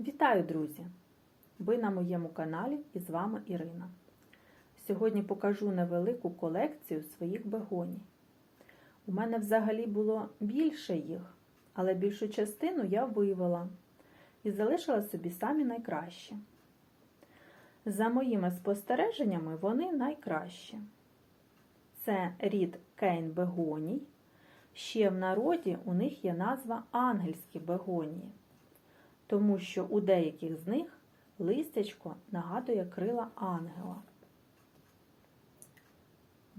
Вітаю, друзі! Ви на моєму каналі і з вами Ірина. Сьогодні покажу невелику колекцію своїх бегоній. У мене взагалі було більше їх, але більшу частину я вивела і залишила собі самі найкращі. За моїми спостереженнями, вони найкращі. Це рід Кейн бегоній. Ще в народі у них є назва ангельські бегонії тому що у деяких з них листячко нагадує крила ангела.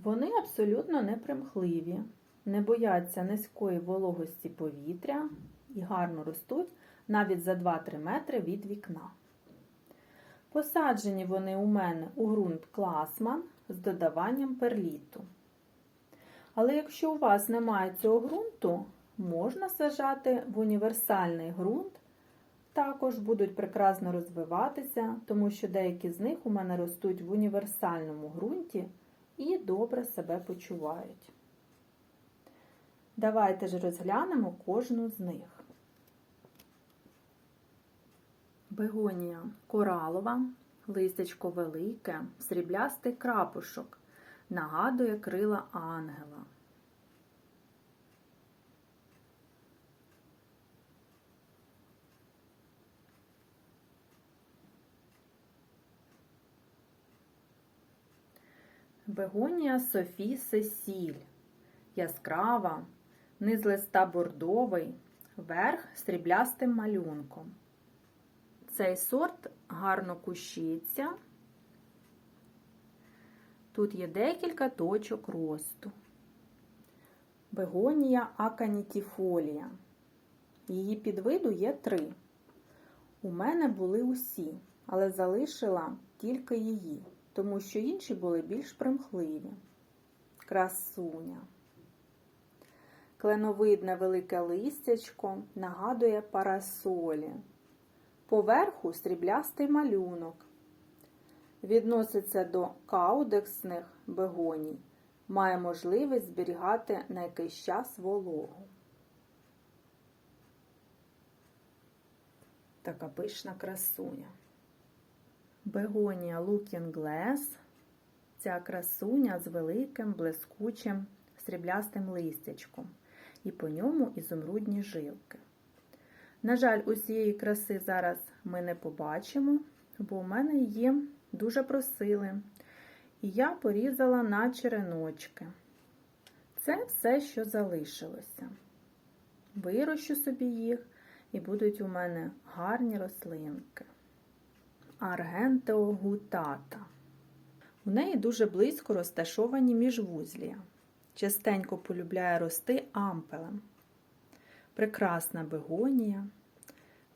Вони абсолютно непримхливі, не бояться низької вологості повітря і гарно ростуть навіть за 2-3 метри від вікна. Посаджені вони у мене у ґрунт класман з додаванням перліту. Але якщо у вас немає цього ґрунту, можна сажати в універсальний ґрунт також будуть прекрасно розвиватися, тому що деякі з них у мене ростуть в універсальному ґрунті і добре себе почувають. Давайте ж розглянемо кожну з них. Бегонія коралова, листячко велике, сріблястий крапушок, нагадує крила ангела. Бегонія Софі Сесіль. Яскрава, низ листа бордовий, верх сріблястим малюнком. Цей сорт гарно кущиться. Тут є декілька точок росту. Бегонія аканітіфолія. Її підвиду є три. У мене були усі, але залишила тільки її тому що інші були більш примхливі. Красуня. Кленовидне велике листячко нагадує парасолі. Поверху сріблястий малюнок. Відноситься до каудексних бегоній. Має можливість зберігати на якийсь час вологу. Така пишна красуня. Бегонія Looking Glass. Ця красуня з великим блискучим сріблястим листячком, і по ньому ізумрудні жилки. На жаль, усієї краси зараз ми не побачимо, бо у мене її дуже просили. І я порізала на череночки. Це все, що залишилося. Вирощу собі їх, і будуть у мене гарні рослинки. Аргентеогутата. У неї дуже близько розташовані міжвузлія. Частенько полюбляє рости ампелем. Прекрасна бегонія.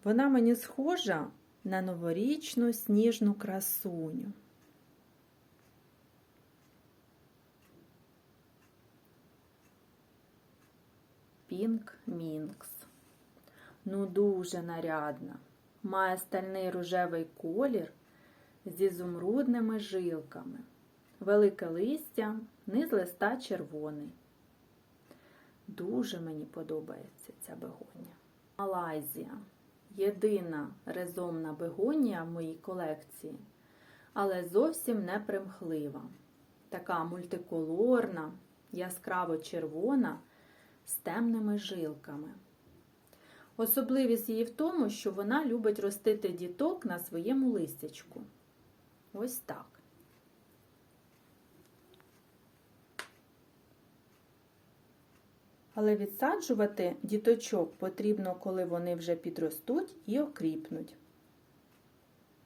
Вона мені схожа на новорічну сніжну красуню. Пінк Мінкс. Ну, дуже нарядна має стальний рожевий колір зі зумрудними жилками, велике листя, низ листа червоний. Дуже мені подобається ця бегонія. Малайзія єдина резомна бегонія в моїй колекції, але зовсім не примхлива. Така мультиколорна, яскраво червона з темними жилками. Особливість її в тому, що вона любить ростити діток на своєму листячку. Ось так. Але відсаджувати діточок потрібно, коли вони вже підростуть і окріпнуть.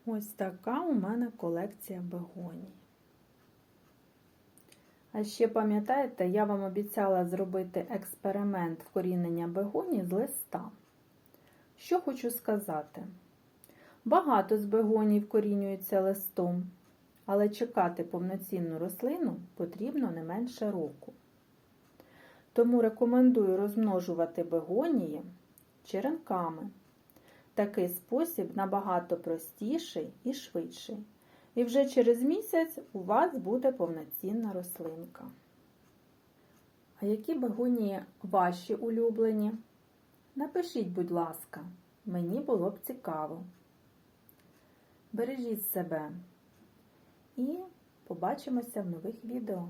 Ось така у мене колекція бегоній. А ще пам'ятаєте, я вам обіцяла зробити експеримент вкорінення бегоній з листа. Що хочу сказати? Багато з бегоній вкорінюються листом, але чекати повноцінну рослину потрібно не менше року. Тому рекомендую розмножувати бегонії черенками. Такий спосіб набагато простіший і швидший. І вже через місяць у вас буде повноцінна рослинка. А які бегонії ваші улюблені? Напишіть, будь ласка, мені було б цікаво. Бережіть себе і побачимося в нових відео.